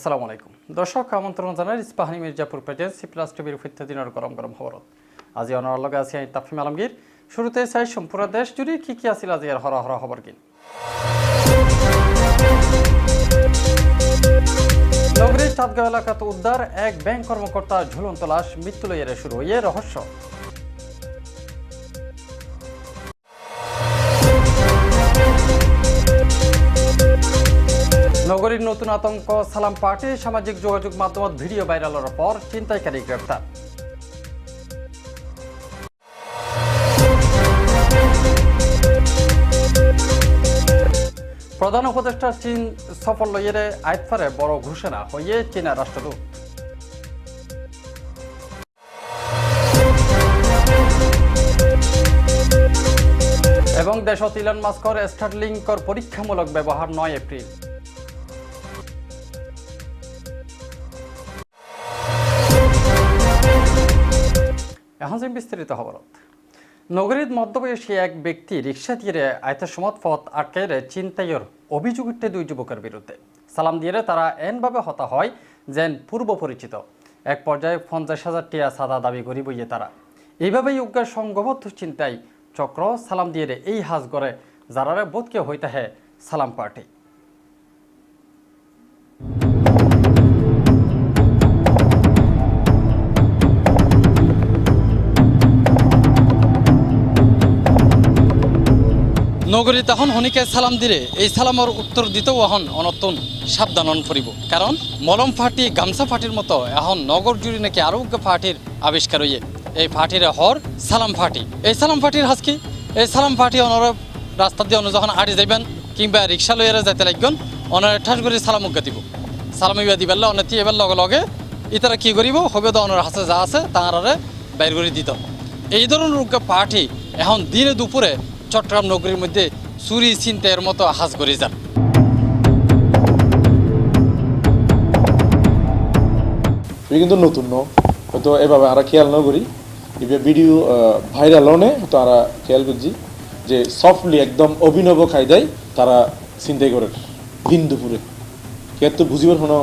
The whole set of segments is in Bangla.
আসসালামু আলাইকুম। দর্শক, আমন্ত্রণ জানাই Ispahani Mirzapur present C plus টিভির দিনের গরম গরম খবরত। আজি অনার লগে আছি তাফিম আলমগীর। শুরুতে চাই সম্পূর্ণ দেশ জুড়ে কি কি আছিল আজি আর হরা হরা খবর কিন নগরীর চাঁদগাঁও এলাকাতে উদ্ধার এক ব্যাংক কর্মকর্তা ঝুলন্ত লাশ মৃত্যু লইয়ারে শুরু। হইয়ে রহস্য নতুন আতঙ্ক, সালাম পার্টি, সামাজিক যোগাযোগ মাধ্যমত ভিডিও ভাইরালের পর চিন্তাইকারী গ্রেপ্তার। প্রধান উপদেষ্টা চীন সফর লইয়েরে আইতফারে বড় ঘোষণা হইয়ে চীনা রাষ্ট্রদূত। এবং দেশত ইলন মাস্কর স্টারলিংকর পরীক্ষামূলক ব্যবহার নয় এপ্রিল। যে বিস্তারিত খবরত নগরীর মধ্যবয়সী এক ব্যক্তি রিক্সা দিয়ে আয়তের সমত পথ আটকাইরে চিন্তাইয়ের অভিযোগ উঠতে দুই যুবকের বিরুদ্ধে। সালাম দিয়ে তারা এনভাবে হতা হয় যেন পূর্ব পরিচিত। এক পর্যায়ে পঞ্চাশ হাজার টিয়া সাদা দাবি করি বইয়ে তারা। এইভাবেই উগ্র সংঘবদ্ধ চিন্তায় চক্র সালাম দিয়ে এই হাজ গড়ে যারারে বোধকে হইতে হে সালাম পার্টি। নগরী তখন হনিকে সালাম দিলে, এই সালামর উত্তর দিতেও এখন অনতন সাবধানন করিব। কারণ, মলম ফাটি, গামছা ফাটির মতো এখন নগর জুড়ে নাকি আরোগ্য ফাটির আবিষ্কার হইয়ে, এই ফাটির হর সালাম ফাটি। এই সালাম ফাটির হাজ কি? এই সালাম ফাটি অনর রাস্তা দিয়ে অন্য যখন আড়ি যাইবেন, কিংবা রিক্সা লইয়ারে যাইতে লাগবেন, অনার ঠাস করে সালাম উজ্ঞা দিব। সালাম ইবা দিবার অনেতি এবার লগে লগে, ইতারা কি করিব? হবে তো অনার হাতে যা আছে, তাহারে বাইর করে দিত। এই ধরনের উজ্ঞা এখন দিনে দুপুরে চট্টগ্রাম নগরীর মধ্যে চুরি চিন্তায়ের মতো হাজ করে যান। কিন্তু নতুন, ন? হয়তো এভাবে আমরা খেয়াল ন করি। ভিডিও ভাইরাল হনে হয়তো আমরা খেয়াল করছি যে সফটলি একদম অভিনব খাইদাই তারা চিন্তাই করে। দিন দুপুরে কে তো বুঝিবার কোনো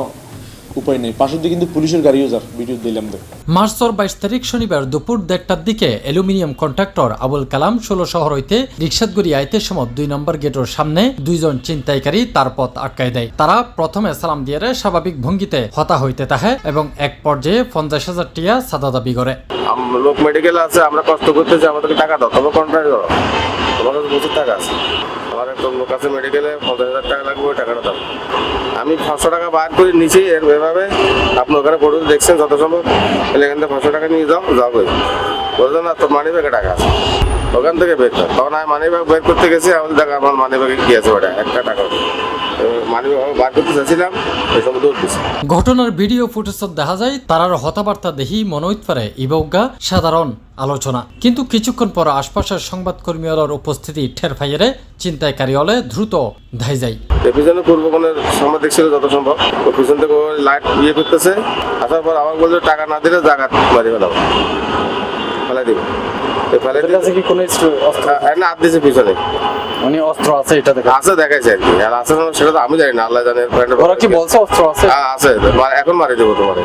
উপায় নেই। পাশের দিকে কিন্তু পুলিশের গাড়িও যার ভিডিও দিলাম দেখ। মার্চর বাইশ তারিখ শনিবার দুপুর দেড়টার দিকে অ্যালুমিনিয়াম কন্ট্রাক্টর আবুল কালাম ষোলো শহর হইতে রিক্সাতগুড়ি আইতে সময় দুই নম্বর গেটের সামনে দুইজন চিন্তাইকারী তার পথ আটকায় দেয়। তারা প্রথমে সালাম দিয়ে স্বাভাবিক ভঙ্গিতে হতা হইতে তাহে এবং এক পর্যায়ে পঞ্চাশ হাজার টিয়া সাদা দাবি করে। লোক মেডিকেল আছে আমরা কষ্ট করতেছি আমাদেরকে টাকা দাও। তবে কন্ট্রাক্ট করো তোমার কাছে প্রচুর টাকা আছে। আমার একটা লোক মেডিকেলে পঞ্চাশ হাজার টাকা লাগবে ওই টাকাটা দাম। আমি পাঁচশো টাকা বার করে নিচে এর এভাবে আপনি ওখানে ফটো দেখছেন যত সম্ভব, তাহলে এখান থেকে পাঁচশো টাকা নিয়ে যাও যাও কই বলতো না তোর মানি ব্যাগে টাকা আছে। ওখান থেকে বের কর। তখন আমি মানি ব্যাগ বের করতে গেছি আমাদের দেখা, আমার মানি ব্যাগে কি আছে ওটা একটা টাকা। ঘটনার ভিডিও ফুটেজত দেখা যায়, তারার হতাবার্তা দেখি মনে হইতে পারে ইবজ্ঞা সাধারণ আলোচনা। কিন্তু কিছুক্ষণ পর আশপাশের সংবাদকর্মীর উপস্থিতি ঠের ফাইয়েরে চিন্তায়কারী হলে দ্রুত ধাই এর পিছনে পূর্ব কোণের সময় দেখছিল যত সম্ভব পিছন থেকে লাইট ইয়ে করতেছে, আসার পর আমার বলছে টাকা না দিলে জায়গা মারি ফেলাও ফেলাই দিব। ওদের কাছে কি কোনো অস্ত্র না দিয়েছে পিছনে। উনি অস্ত্র আছে এটা দেখা আছে দেখাইছে আর কি। আর আছে না সেটা তো আমি জানি না আল্লাহ জানে ওরা কি বলছে অস্ত্র আছে? হ্যাঁ, আছে। এখন মারি দেবো তোমার।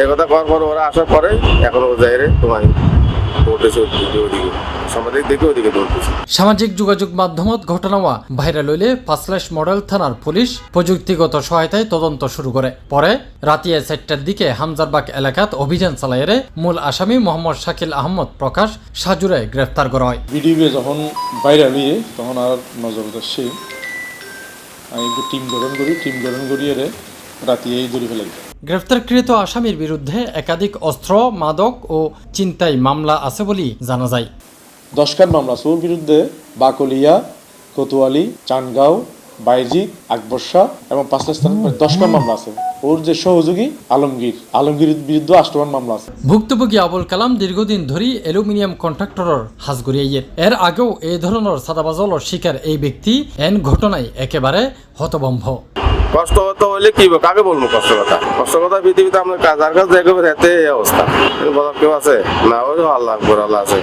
এই কথা করার পর ওরা আসার পরে এখন ও যাই রে দৌড়তেছে ওদিকে ওদিকে দেখে ওদিকে সামাজিক যোগাযোগ মাধ্যমত ঘটনাওয়া ভাইরাল হইলে পাঁচলাশ মডেল থানার পুলিশ প্রযুক্তিগত সহায়তায় তদন্ত শুরু করে। পরে রাতিয়া চারটার দিকে হামজারবাগ এলাকাত অভিযান চালাইয়ে মূল আসামি মোহাম্মদ শাকিল আহমদ প্রকাশ সাজুরে গ্রেফতার করা হয়। ভিডিও যখন ভাইরাল হইয়ে তখন আর নজর আসছে আমি একটু টিম গঠন করি টিম গঠন করিয়ে রাতি এই ধরে ফেলাই। গ্রেফতারকৃত আসামির বিরুদ্ধে একাধিক অস্ত্র মাদক ও চিন্তাই মামলা আছে বলে জানা যায়। দশখান মামলা ওর বিরুদ্ধে বাকলিয়া, কোতোয়ালি, চানগাঁও বাইজিৎ আকবর শাহ এবং স্থান দশখান মামলা আছে। ওর যে সহযোগী আলমগীর আলমগীরের বিরুদ্ধে আষ্টমান মামলা আছে। ভুক্তভোগী আবুল কালাম দীর্ঘদিন ধরেই অ্যালুমিনিয়াম কন্ট্রাক্টরের হাজগরিয়াইয়ের এর আগেও এই ধরনের সাদাবাজলের শিকার এই ব্যক্তি এন ঘটনায় একেবারে হতবম্ভ কষ্ট হতে হলে কি কাকে বলব কষ্ট কথা? কষ্ট কথা পৃথিবীতে আমরা আর কাজ দেখবে এতে অবস্থা। বলার কেউ আছে? না, ওই আল্লাহ আকবর, আল্লাহ আছে।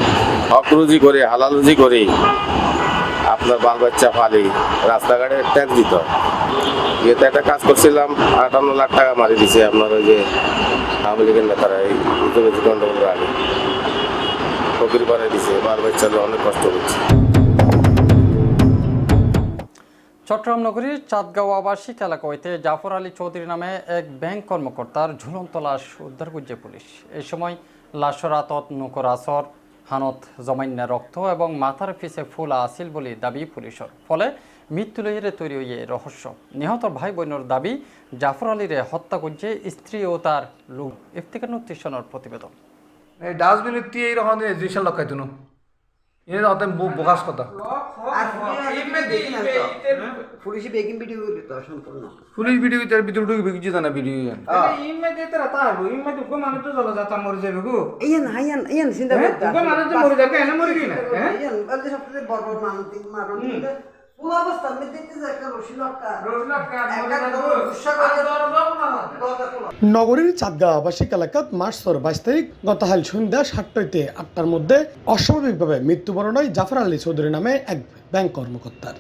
হক রুজি করি হালাল করি। আপনার বাল বাচ্চা ফালি, রাস্তাঘাটে ট্যাক্স দিত। ইয়েতে একটা কাজ করছিলাম, আটান্ন লাখ টাকা মারি দিছে আপনার ওই যে আওয়ামী লীগের নেতারা, এই গন্ডগোলের আগে। ফকির পাড়ায় দিছে, বাল বাচ্চা অনেক কষ্ট করছে চট্টগ্রাম নগরীর চাঁদগাঁও আবাসিক এলাকা হইতে জাফর আলী চৌধুরী নামে এক ব্যাংক কর্মকর্তার ঝুলন্ত লাশ উদ্ধার করছে পুলিশ। এই সময় লাশর আতত নকর আসর হানত জমান্য রক্ত এবং মাথার পিছে ফুল আসিল বলে দাবি পুলিশের। ফলে মৃত্যু লইয়ে তৈরি হইয়ে রহস্য। নিহত ভাই বোনের দাবি জাফর আলীরে হত্যা করছে স্ত্রী ও তার লোক ইফতিকার নুত্রিশনের প্রতিবেদন। এই ডাস্টবিন দিয়ে এইরকম জিনিস লক্ষাইতো নো এর অত বোকাস কথা। পুলিশি বেগিং ভিডিও তো তার ভিতর ঢুকে বিকি জানা ভিডিও ইমে দিতে রাতা হব ইমে দুঃখ মানুষ তো জল যাতা মরে যাবে গো। ইয়ান হাইয়ান ইয়ান চিন্তা হ্যাঁ, করতে দুঃখ মানুষ তো মরে অবস্থা আমি একটা রশি লটকা একটা গুসা করে দরজা নগরীর চাঁদগাঁও আবাসিক এলাকাত মার্চর বাইশ তারিখ গতকাল সন্ধ্যা সাতটাইতে আটটার মধ্যে অস্বাভাবিকভাবে মৃত্যুবরণ হয় জাফর আলী চৌধুরী নামে এক ব্যাংক কর্মকর্তার।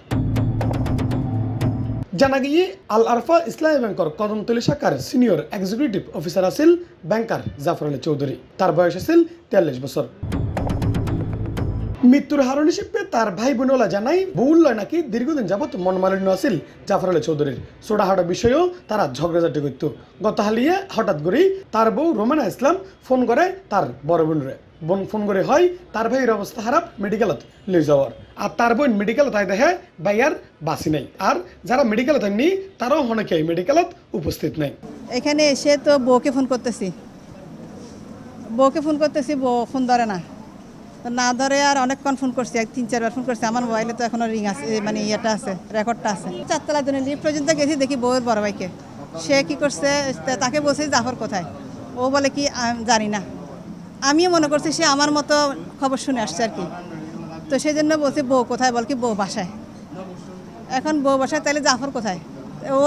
জানা গিয়ে আল আরফা ইসলামী ব্যাংকের কদমতলী শাখার সিনিয়র এক্সিকিউটিভ অফিসার আছিল ব্যাংকার জাফর আলী চৌধুরী। তার বয়স আছিল তেয়াল্লিশ বছর। মৃত্যুর হারণ হিসেবে তার ভাই বোনলা জানাই, বউল্লয় নাকি দীর্ঘদিন যাবৎ মনমালিন্য আছিল জাফর আলী চৌধুরীর। ছোটাহাটা বিষয়েও তারা ঝগড়াঝাটি করত। গত হালিয়ে হঠাৎ করেই তার বউ রোমানা ইসলাম ফোন করে তার বড় বোনরে। বোন ফোন করে হয়, তার ভাইয়ের অবস্থা খারাপ, মেডিকেলত লই যাওয়ার। আর তার বোন মেডিকেল তাই দেখে ভাইয়ার বাসি নাই। আর যারা মেডিকেল থাকেনি তারাও অনেকে মেডিকেলত উপস্থিত নাই। এখানে এসে তো বউকে ফোন করতেছি। বউকে ফোন করতেছি, বউ ফোন ধরে না। না ধরে আর অনেকক্ষণ ফোন করছি, এক তিন চারবার ফোন করছি, আমার মোবাইলে তো এখনও রিং আছে মানে ইয়েটা আছে রেকর্ডটা আছে। চারতলা দিনে লিফ্ট পর্যন্ত গেছি, দেখি বউয়ের বড় ভাইকে। সে কি করছে তাকে বলছে, জাফর কোথায়? ও বলে কি জানি না। আমিও মনে করছি, সে আমার মতো খবর শুনে আসছে আর কি। তো সেই জন্য বলছি, বউ কোথায়? বল কি, বউ বাসায়। এখন বউ বাসায়, তাহলে জাফর কোথায়? ও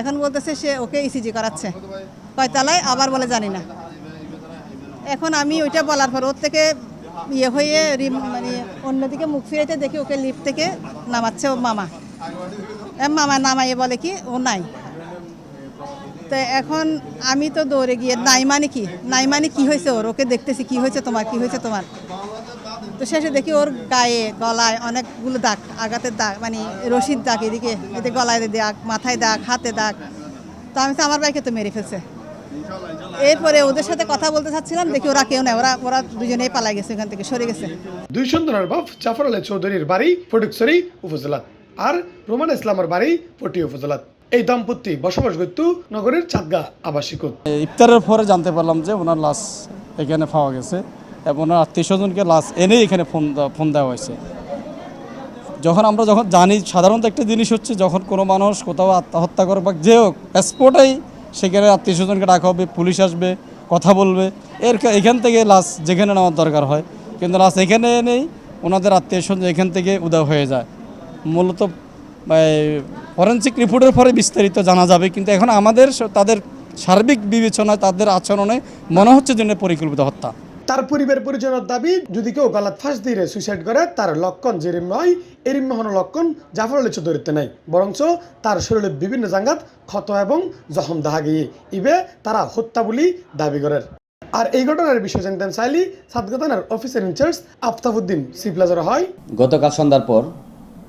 এখন বলতেছে, সে ওকে ইসিজি করাচ্ছে। কয়তলায় আবার বলে, জানি না। এখন আমি ওইটা বলার পর, ওর থেকে ইয়ে হয়ে মানে অন্যদিকে মুখ ফিরাইতে দেখি ওকে লিফট থেকে নামাচ্ছে ও মামা। মামা নামাইয়ে বলে কি, ও নাই। তো এখন আমি তো দৌড়ে গিয়ে, নাই মানে কি? নাই মানে কি হয়েছে ওর? ওকে দেখতেছি, কি হয়েছে তোমার, কি হয়েছে তোমার? তো শেষে দেখি ওর গায়ে, গলায় অনেকগুলো দাগ, আঘাতের দাগ মানে রশিদ দাগ এদিকে এদিকে গলায় দাগ মাথায় দাগ হাতে দাগ তো আমি তো আমার বাইকে তো মেরে ফেলছে। এরপরে ওদের সাথে কথা বলতে চাচ্ছিলাম দেখি ওরা কেউ নেই ওরা ওরা দুজনেই পালাই গেছে ওখান থেকে সরে গেছে। দুই সন্তানের বাপ জাফর আলী চৌধুরীর বাড়ি উপজেলাত আর রোমান ইসলামের বাড়ি পটি উপজেলাত। এই দম্পতি বসবাস করত নগরের চাঁদগা আবাসিকত। ইফতারের পরে জানতে পারলাম যে ওনার লাশ এখানে পাওয়া গেছে এবং ওনার আত্মীয় স্বজনকে লাশ এনেই এখানে ফোন দেওয়া- ফোন দেওয়া হয়েছে। যখন আমরা যখন জানি সাধারণত একটা জিনিস হচ্ছে যখন কোনো মানুষ কোথাও আত্মহত্যা করে বা যে হোক স্পটেই সেখানে আত্মীয় স্বজনকে ডাকা হবে, পুলিশ আসবে, কথা বলবে। এর এখান থেকে লাশ যেখানে নেওয়ার দরকার হয়। কিন্তু লাশ এখানে নেই ওনাদের আত্মীয় স্বজন এখান থেকে উদয় হয়ে যায়। মূলত ফরেন্সিক রিপোর্টের পরে বিস্তারিত জানা যাবে। কিন্তু এখন আমাদের তাদের সার্বিক বিবেচনায়, তাদের আচরণে মনে হচ্ছে যেন পরিকল্পিত হত্যা। তার পরিবার পরিজনের দাবি, যদি কেউ গলাত ফাঁস দিয়ে সুইসাইড করে, তার লক্ষণ যেরিম হয় এরিম হন লক্ষণ জাফর আলী চৌধুরীতে নাই। বরঞ্চ তার শরীরের বিভিন্ন জাঙ্গাত ক্ষত এবং জখম দেখা গিয়ে, ইবে তারা হত্যা বলি দাবি করেন আর এই ঘটনার বিষয়ে জানতেন চাইলি সাতগা থানার অফিসার ইনচার্জ আফতাবুদ্দিন সিপ্লাজার হয়। গতকাল সন্ধ্যার পর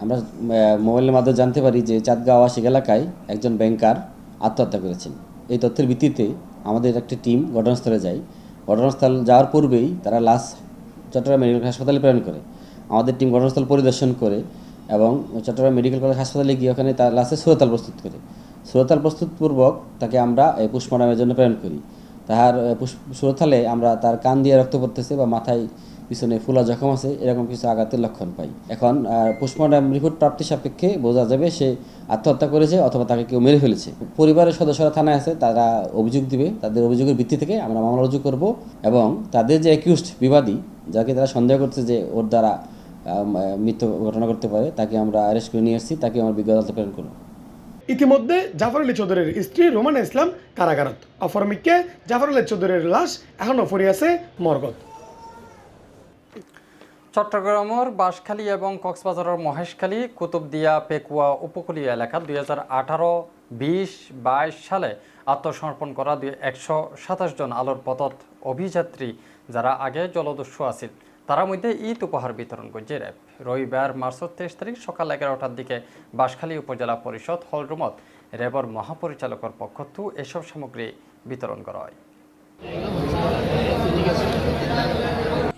আমরা মোবাইলের মাধ্যমে জানতে পারি যে চাঁদগাঁও আবাসিক এলাকায় একজন ব্যাংকার আত্মহত্যা করেছেন। এই তথ্যের ভিত্তিতে আমাদের একটি টিম ঘটনাস্থলে যায়। ঘটনাস্থল যাওয়ার পূর্বেই তারা লাশ চট্টগ্রাম মেডিকেল হাসপাতালে প্রেরণ করে। আমাদের টিম ঘটনাস্থল পরিদর্শন করে এবং চট্টগ্রাম মেডিকেল কলেজ হাসপাতালে গিয়ে ওখানে তার লাশে সুরতাল প্রস্তুত করে। সুরতাল প্রস্তুতপূর্বক তাকে আমরা পুষ্পনামের জন্য প্রেরণ করি। তাহার সুরতালে আমরা তার কান দিয়ে রক্ত পড়তেছে বা মাথায় পিছনে ফুলা জখম আছে, এরকম কিছু আঘাতের লক্ষণ পাই। এখন পোস্টমর্টম রিপোর্ট প্রাপ্তি সাপেক্ষে বোঝা যাবে সে আত্মহত্যা করেছে অথবা তাকে কেউ মেরে ফেলেছে। পরিবারের সদস্যরা থানায় আছে, তারা অভিযোগ দিবে, তাদের অভিযোগের ভিত্তি থেকে আমরা মামলা রুজু করব এবং তাদের যে অ্যাকিউজড বিবাদী, যাকে তারা সন্দেহ করছে যে ওর দ্বারা মৃত্যু ঘটনা করতে পারে, তাকে আমরা অ্যারেস্ট করে নিয়ে এসেছি তাকে আমরা বিজ্ঞ আদালতে প্রেরণ করব। ইতিমধ্যে জাফর আলী চৌধুরীর স্ত্রী রোমানা ইসলাম কারাগারত। অফরমিককে জাফর আলী চৌধুরীর লাশ এখনও পড়ে আছে মর্গত চট্টগ্রামের বাঁশখালী এবং কক্সবাজারের মহেশখালী, কুতুবদিয়া, পেকুয়া উপকূলীয় এলাকা দুই হাজার আঠারো, বিশ সালে আত্মসমর্পণ করা দুই একশো জন আলোর পথত অভিযাত্রী যারা আগে জলদস্যু আছিল। তার মধ্যে ঈদ উপহার বিতরণ করছে র্যাব। রবিবার, মার্চের তেইশ তারিখ সকাল এগারোটার দিকে বাঁশখালী উপজেলা পরিষদ হলরুমত র্যাবর মহাপরিচালকের পক্ষতু এসব সামগ্রী বিতরণ করা হয়।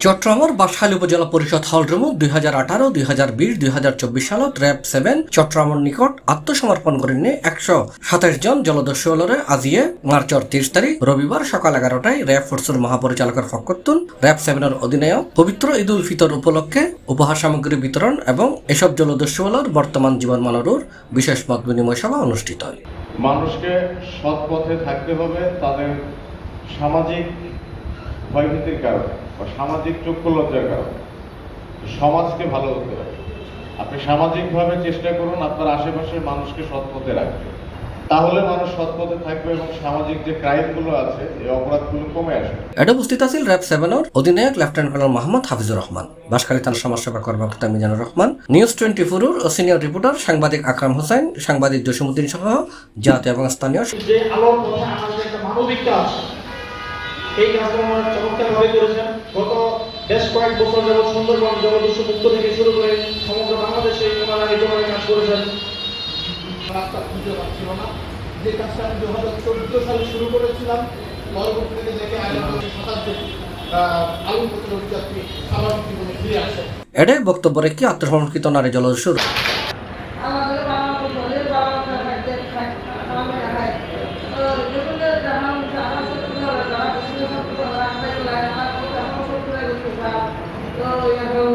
চট্টগ্রামের বাঁশখালী উপজেলা পরিষদ হলরুম দুই হাজার আঠারো, দুই হাজার বিশ, দুই হাজার চব্বিশ সালত র্যাব সেভেন চট্টগ্রামের নিকট আত্মসমর্পণ করে নিয়ে একশো সাতাশ জন জলদস্যু আজিয়ে মার্চের তিরিশ তারিখ রবিবার সকাল এগারোটায় র্যাব ফোর্সের মহাপরিচালকের পক্ষতুন র্যাব সেভেনের অধিনায়ক পবিত্র ঈদ উল ফিতর উপলক্ষে উপহার সামগ্রী বিতরণ এবং এসব জলদস্যু বর্তমান জীবনমানরুর বিশেষ মত বিনিময় সভা অনুষ্ঠিত হয়। মানুষকে সৎ পথে থাকতে হবে তাদের সামাজিক ভয়ভীতির কারণে। বা সামাজিক চক্ষুলজ্জার কারণে। সমাজকে ভালো হতে হবে। আপনি সামাজিকভাবে চেষ্টা করুন আপনার আশেপাশের মানুষকে সৎ পথে রাখতে। তাহলে মানুষ সৎ পথে থাকবে এবং সামাজিক যে ক্রাইমগুলো আছে এই অপরাধগুলো কমে আসবে। এটা উপস্থিত আছেন র্যাব সেভেনের অধিনায়ক লেফটেন্যান্ট কর্নেল মোহাম্মদ হাফিজুর রহমান। থানা সমাজসেবা কর্মকর্তা মিজানুর রহমান নিউজ টোয়েন্টি ফোরের সিনিয়র রিপোর্টার সাংবাদিক আকরাম হোসেন সাংবাদিক জসিমুদ্দিন সহ জাতীয় এবং স্থানীয় যে আলোর পথে আমাদের একটা মানবিক কাজ এই কাজটা ওনারা চমৎকারভাবে করেছেন। গত বেশ কয়েক বছর যাবৎ সুন্দরবন জলদস্যু মুক্ত থেকে শুরু করে সমগ্র বাংলাদেশে ওনারা এই ধরনের কাজ করেছেন। রাস্তা খুঁজে পাচ্ছিল না। যে কাজটা আমি দু হাজার চোদ্দ সালে শুরু করেছিলাম পরবর্তীতে দেখে শতাব্দী আলু পত্র যাত্রী স্বাভাবিক জীবনে ফিরে আসে। এডে বক্তব্য রেখে আত্মসমর্পিত নারী জলদস্যু আমাদের বাবা বলে বাবা খাইতে খায় আমাদের খায় তো যেগুলো জানা জানা সত্যি হবে জানা কিছু সত্যি হবে আমরা লাগে আমার সত্যি লাগে তো এখন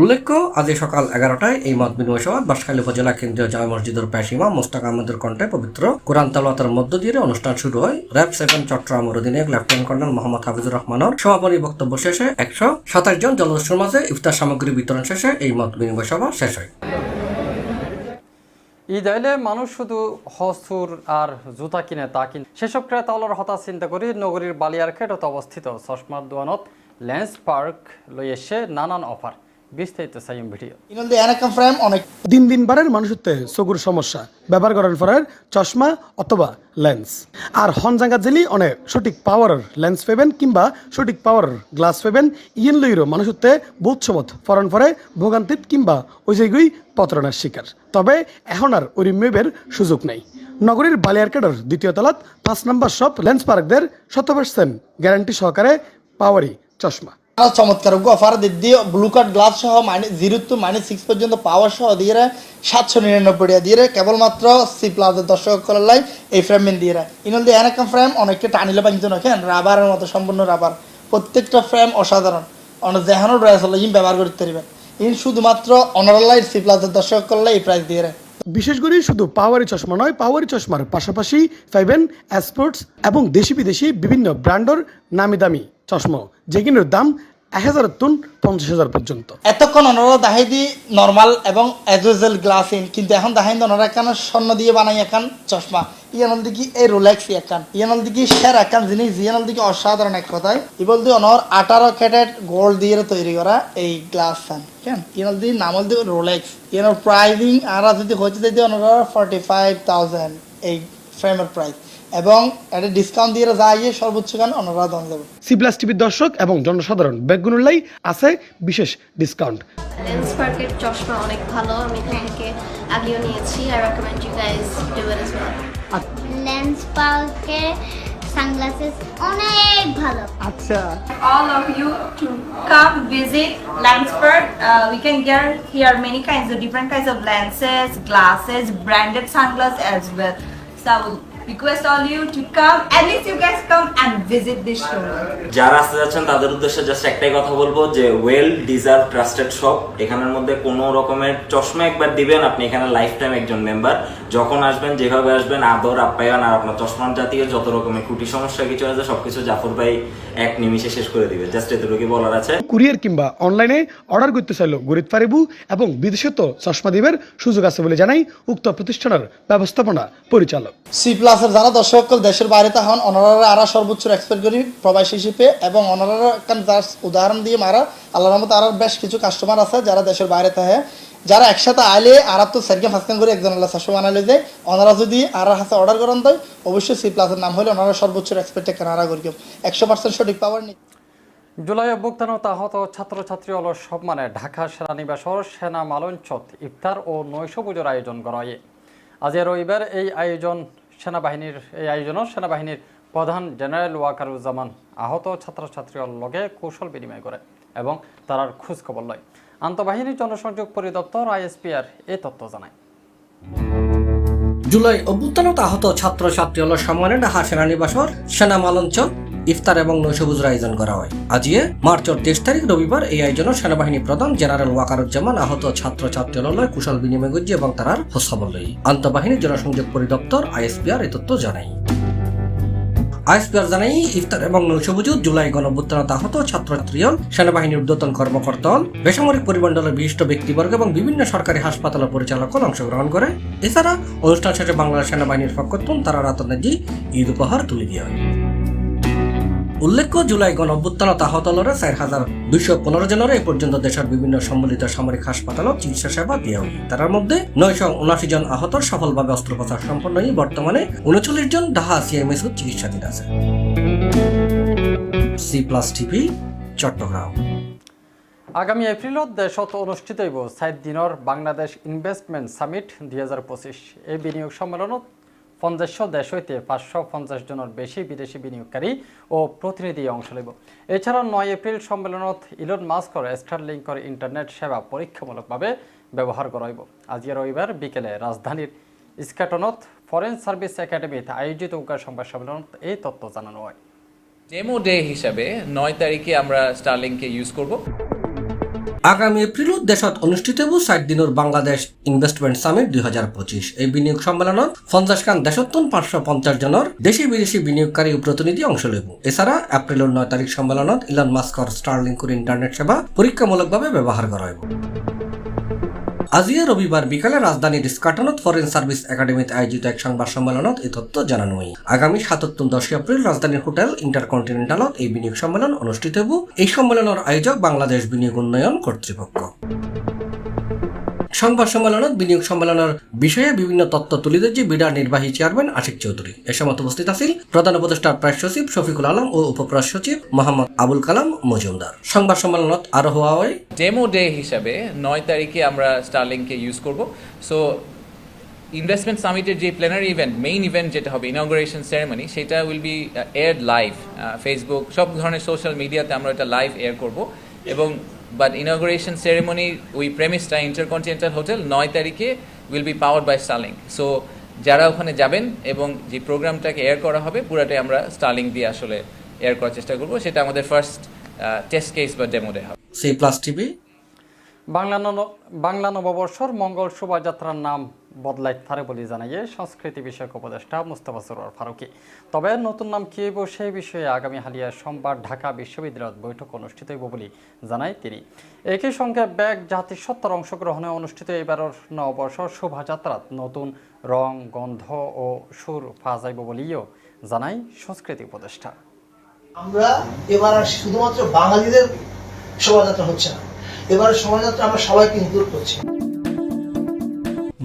উল্লেখ্য, আজ সকাল এগারোটায় এই মত বিনিময় সভা বাঁশখালী উপজেলা কেন্দ্রীয় জামা মসজিদের প্যাসিমা মোস্তাক আহমদের কণ্ঠে পবিত্র কোরআন তালাতের মধ্য দিয়ে অনুষ্ঠান শুরু হয়। র্যাব সেভেন চট্টগ্রামের অধিনায়ক লেফটেন্যান্ট কর্নেল মোহাম্মদ হাফিজুর রহমানের সমাপনী বক্তব্য শেষে একশো সাতাশ জন জলদস্যুর মাঝে ইফতার সামগ্রী বিতরণ শেষে এই মত বিনিময় সভা শেষ হয়। ঈদ আইলে মানুষ শুধু হসুর আর জুতা কিনে তা কিনে সেসব ক্রেতাওয়ালার হতা চিন্তা করি নগরীর বালিয়ারখেটত অবস্থিত চশমার দোয়ানত লেন্স পার্ক লই এসে নানান অফার। বিস্তারিত সাইম ভিডিও। ইনলদি এনাকাম ফ্রেম অনেক দিন দিন বারের মানুষত্বে চকুর সমস্যা। ব্যবহার করার পরে চশমা অথবা লেন্স। আর হনজাঙ্গা জেলি অনেক সঠিক পাওয়ারের লেন্স পেবেন কিংবা সঠিক পাওয়ারের গ্লাস পেবেন। ইয়েন লইরও মানুষত্বে বহুত সমত ফরন ফরে ভোগান্তিত কিংবা ওই জায়গায় প্রতারণার শিকার। তবে এখন আর ওই মেবের সুযোগ নেই। নগরীর বালিয়ারকেডের দ্বিতীয় তলাত পাঁচ নম্বর সব লেন্স পার্কদের শত পার্সেন্ট গ্যারান্টি সহকারে পাওয়ারি চশমা। চমৎকার অফার দিয়ে ব্লু কার্ড গ্লাস সহ minus zero two minus six পর্যন্ত পাওয়ার সহ দিয়ে সাতশো নিরানব্বই টাকা দিয়ে কেবলমাত্র সি প্লাসের দর্শক করার এই ফ্রেম মেন দিয়ে ইনল দিয়ে এনাকাম ফ্রেম অনেকটা টানিলে পাইতো না রাবারের মতো, সম্পূর্ণ রাবার প্রত্যেকটা ফ্রেম অসাধারণ। অনেক যেহানো রয়েছে ইন ব্যবহার করতে পারবেন। ইন শুধুমাত্র অনারালাই সি প্লাসের দর্শক করলে এই প্রাইস দিয়ে বিশেষ করে শুধু পাওয়ারি চশমা নয়, পাওয়ারি চশমার পাশাপাশি ফাইবেন অ্যাসপোর্টস এবং দেশি বিদেশি বিভিন্ন ব্র্যান্ডর নামি দামি চশমা, যেগুলোর দাম এক হাজার তুন পঞ্চাশ হাজার পর্যন্ত। এতক্ষণ ওনারা দেখাই দি নর্মাল এবং অ্যাজুয়াল গ্লাস ইন কিন্তু এখন দেখাই ওনারা এখান স্বর্ণ দিয়ে বানাই এখান চশমা। ইয়ানল দিকে এই রোলেক্স একান। ইয়ানল দিকে সের একান জিনিস, ইয়ানল দিকে অসাধারণ এক কথায়। ই বলতে অনর আঠারো ক্যারেট গোল্ড দিয়ে তৈরি করা এই গ্লাস ফ্যান কেন? ইয়ানল দিয়ে নামল দিয়ে রোলেক্স ইয়ানোর প্রাইজিং আর যদি হচ্ছে দিদি ওনারা ফর্টি ফাইভ থাউজেন্ড এই ফ্রেমের প্রাইস এবং একটা ডিসকাউন্ট দিয়ে যায় সর্বোচ্চ গান ওনারা দাম দেবে। সি প্লাস টিভির দর্শক এবং জনসাধারণ ব্যাগগুলোর আছে বিশেষ ডিসকাউন্ট লেন্স পার্কের চশমা অনেক ভালো আমি এখান থেকে আগেও নিয়েছি I recommend you guys do it as well lens পার্কে সানগ্লাসেস অনেক ভালো। আচ্ছা। All of you to come visit Lensford. We we can here many kinds kinds of different kinds of lenses, glasses, branded sunglasses as well. So all you to come. At least you guys come and visit this showroom. যারা আসতে যাচ্ছেন, তাদের উদ্দেশ্যে জাস্ট একটাই কথা বলব যে ওয়েল ডিজার্ভ ট্রাস্টেড শপ এখানের মধ্যে কোনো রকমের চশমা একবার দিবেন, আপনি এখানে লাইফ টাইম একজন মেম্বার যখন আসবেন যেভাবে আসবেন আদর আপ্যায়ন আর আপনার চশমান জাতীয় যত রকমের খুঁটি সমস্যা কিছু আছে সবকিছু জাফর ভাই এক নিমিষে শেষ করে দিবে। জাস্ট এতটুকু বলার আছে। কুরিয়ার কিংবা অনলাইনে অর্ডার করতে চাইলেও গরিব পারিবু এবং বিদেশে তো চশমা দিবের সুযোগ আছে বলে জানাই উক্ত প্রতিষ্ঠানের ব্যবস্থাপনা পরিচালক। সি প্লাসের যারা দর্শক দেশের বাইরে তখন অনারারা আরা সর্বোচ্চ এক্সপেক্ট করি প্রবাসী হিসেবে এবং অনারারা উদাহরণ দিয়ে মারা আল্লাহ রহমত আর বেশ কিছু কাস্টমার আছে যারা দেশের বাইরে থাকে। যারা একসাথে আইলে আর তো সেরকে ফাঁসকান করে একজন আল্লাহ চারশো বানাইলে যায় ওনারা যদি আর হাতে অর্ডার করেন তাই অবশ্যই সি প্লাসের নাম হলে ওনারা সর্বোচ্চ এক্সপেক্ট এখানে আরা করি একশো পার্সেন্ট সঠিক পাওয়ার নেই। জুলাই অভ্যুত্থানত আহত ছাত্রছাত্রী হল সম্মানে ঢাকা সেনানিবাসর সেনা মালঞ্চত ইফতার ও নৈশ পুজোর আয়োজন করা হয়। আজ রবিবার এই আয়োজন সেনাবাহিনীর, এই আয়োজনও সেনাবাহিনীর প্রধান জেনারেল ওয়াকারুজ্জামান আহত ছাত্রছাত্রীর লগে কৌশল বিনিময় করে এবং তারার খোঁজ খবর লয়। আন্তঃবাহিনী জনসংযোগ পরিদপ্তর আইএসপিআর এই তথ্য জানায়। জুলাই অভ্যুত্থানত আহত ছাত্র ছাত্রী হল সম্মানে ঢাকা সেনানিবাসর সেনা মালঞ্চ, ইফতার এবং নৈশভোজের আয়োজন করা হয়। আজিয়ে মার্চের তেইশ তারিখ রবিবার এই আয়োজনে সেনাবাহিনী প্রধান জেনারেল ওয়াকারুজ্জামান আহত ছাত্র ছাত্রী হল কুশল বিনিময় করছে এবং তারার খোঁজখবর লই আন্তঃবাহিনী জনসংযোগ পরিদপ্তর আইএসপিআর এই তথ্য জানাই আইএসপিআর জানাই, ইফতার এবং নৈশভোজত জুলাই গণভ্যুত্থানত আহত ছাত্রছাত্রীল সেনাবাহিনীর ঊর্ধ্বতন কর্মকর্তা বেসামরিক পরিমণ্ডলের বিশিষ্ট ব্যক্তিবর্গ এবং বিভিন্ন সরকারি হাসপাতালের পরিচালক অংশগ্রহণ করে। এছাড়া অনুষ্ঠান শেষে বাংলাদেশ সেনাবাহিনীর পক্ষ তারা রাতনাজি ঈদ উপহার তুলে দেওয়া হয়। উল্লেখ্য, জুলাই গণ অভ্যুত্থানত আহত লড়ে চার হাজার দুইশো পনেরো জনের এ পর্যন্ত দেশের বিভিন্ন সম্মিলিত সামরিক হাসপাতালত চিকিৎসা সেবা দেওয়া হয় তার মধ্যে নয়শো উনআশি জন আহত, সফলভাবে অস্ত্রোপচার সম্পন্ন হয়ে বর্তমানে উনচল্লিশ জন ঢাকা সিএমএস চিকিৎসাধীন আছে। C plus TV, Chittagong. আগামী এপ্রিলত দেশত অনুষ্ঠিত হইব সাত দিনৰ বাংলাদেশ ইনভেষ্টমেণ্ট সামিট দুই হাজার পঁচিছ এই বিনিয়োগ সম্মেলনত পঞ্চাশ দেশ হইতে পাঁচশো পঞ্চাশ জনের বেশি বিদেশি বিনিয়োগকারী ও প্রতিনিধি অংশ লইব এছাড়া নয় এপ্রিল সম্মেলনত ইলন মাস্কর স্টারলিংকর ইন্টারনেট সেবা পরীক্ষামূলকভাবে ব্যবহার করা হইব। আজ রবিবার বিকেলে রাজধানীর ইস্কাটনত ফরেন সার্ভিস একাডেমিতে আয়োজিত উকার সংবাদ সম্মেলনত এই তথ্য জানানো হয়। ডেমো ডে হিসাবে নয় তারিখে আমরা স্টারলিংকে ইউজ করব। আগামী এপ্রিলত দেশত অনুষ্ঠিত হব ষাট দিনের বাংলাদেশ ইনভেস্টমেন্ট সামিট দুই হাজার পঁচিশ। এই বিনিয়োগ সম্মেলনত পঞ্চাশ খান দেশত্তন পাঁচশো পঞ্চাশ জনের দেশি বিদেশি বিনিয়োগকারী প্রতিনিধি অংশ লইব। এছাড়া এপ্রিলের নয় তারিখ সম্মেলনত ইলন মাস্কর স্টারলিংকুর ইন্টারনেট সেবা পরীক্ষামূলকভাবে ব্যবহার করা হইব। আজিয়ে রবিবার বিকালে রাজধানীর স্কাটানত ফরেন সার্ভিস একাডেমিতে আয়োজিত এক সংবাদ সম্মেলনত এই তথ্য জানানো আগামী সাতাত্তর দশই এপ্রিল রাজধানীর হোটেল ইন্টারকন্টিনেন্টালত এই বিনিয়োগ সম্মেলন অনুষ্ঠিত হব এই সম্মেলনের আয়োজক বাংলাদেশ বিনিয়োগ উন্নয়ন কর্তৃপক্ষ। সংবাদ সম্মেলনত, বিনিয়োগ সম্মেলনের বিষয়ে বিভিন্ন তথ্য তুলে ধরছে বিডার নির্বাহী চেয়ারম্যান আশিক চৌধুরী এ সময় উপস্থিত আছেন প্রধান উপদেষ্টা প্রেস সচিব শফিকুল আলম ও উপপ্রেস সচিব মোহাম্মদ আবুল কালাম মজুমদার সংবাদ সম্মেলনত আরও হওয়া হয়। ডেমো ডে হিসাবে নয় তারিখে আমরা স্টারলিংকে ইউজ করব। সো ইনভেস্টমেন্ট সামিটের যে প্ল্যানারি ইভেন্ট মেইন ইভেন্ট যেটা হবে ইনগ্রেশন সেরেমনি সেটা will be air live Facebook সব ধরনের সোশ্যাল মিডিয়াতে আমরা এটা লাইভ এয়ার করব। এবং বাট ইনগ্রেশন সেরেমনি ওই প্রেমিসটা ইন্টারকন্টিনেন্টাল হোটেল নয় তারিখে will be power by Starlink so যারা ওখানে যাবেন এবং যে প্রোগ্রামটাকে এয়ার করা হবে পুরাটাই আমরা স্টার্লিং দিয়ে আসলে এয়ার করার চেষ্টা করব। সেটা আমাদের ফার্স্ট টেস্ট কেস বা ডেমো ডে হবে। C plus TV Bangla Bangla নববর্ষর মঙ্গল শোভাযাত্রার নাম বদলাই থারে বলে জানাইয়ে সংস্কৃতি বিষয়ক উপদেষ্টা মুস্তফা সরোয়ার ফারুকি। তবে নতুন নাম কী হইব সেই বিষয়ে আগামী হালিয়া সোমবার ঢাকা বিশ্ববিদ্যালয়ত বৈঠক অনুষ্ঠিত হইব বলে জানায় তিনি। একই সঙ্গে ব্যাগ জাতিসত্তার অংশগ্রহণে অনুষ্ঠিত এবারের নববর্ষ শোভাযাত্রাত নতুন রং, গন্ধ ও সুর পাওয়া যাইব বলেও জানায় সংস্কৃতি উপদেষ্টা। আমরা এবার শুধুমাত্র বাঙালিদের শোভাযাত্রা হচ্ছে না। এবারে শোভাযাত্রা আমরা সবাইকে ইনক্লুড করছি।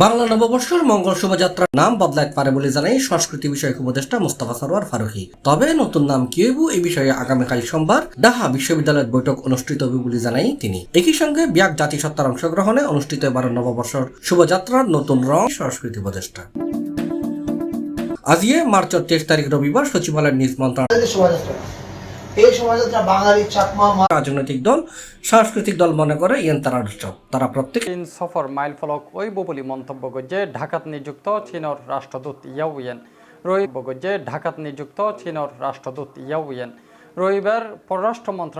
বাংলা নববর্ষের মঙ্গল শোভাযাত্রার নাম বদলাইতে পারে বলে জানাই সংস্কৃতি বিষয়ক উপদেষ্টা মোস্তফা সরোয়ার ফারুকি। তবে নতুন নাম কি হইব এই বিষয়ে আগামীকাল সোমবার ঢাকা বিশ্ববিদ্যালয়ের বৈঠক অনুষ্ঠিত হবে বলে জানাই তিনি। একই সঙ্গে ব্যাগ জাতিসত্তার অংশগ্রহণে অনুষ্ঠিত এবারের নববর্ষর শোভাযাত্রার নতুন রং সংস্কৃতি উপদেষ্টা। আজিয়ে মার্চের তেইশ তারিখ রবিবার সচিবালয়ের নিজ মন্ত্রণালয় এই শোভাযাত্রা বাঙালি চাকমা রাজনৈতিক দল সাংস্কৃতিক দল মনে করে ইয়েন তারা উৎসব তারা প্রত্যেক চীন সফর মাইল ফলক ওই বলে মন্তব্য করছে ঢাকাত নিযুক্ত চীনের রাষ্ট্রদূত ইয়াও ইয়েন। বগজে ঢাকাত নিযুক্ত চীনের রাষ্ট্রদূত ইয়াও ইয়েন। রবিবার পররাষ্ট্র মন্ত্রণালয়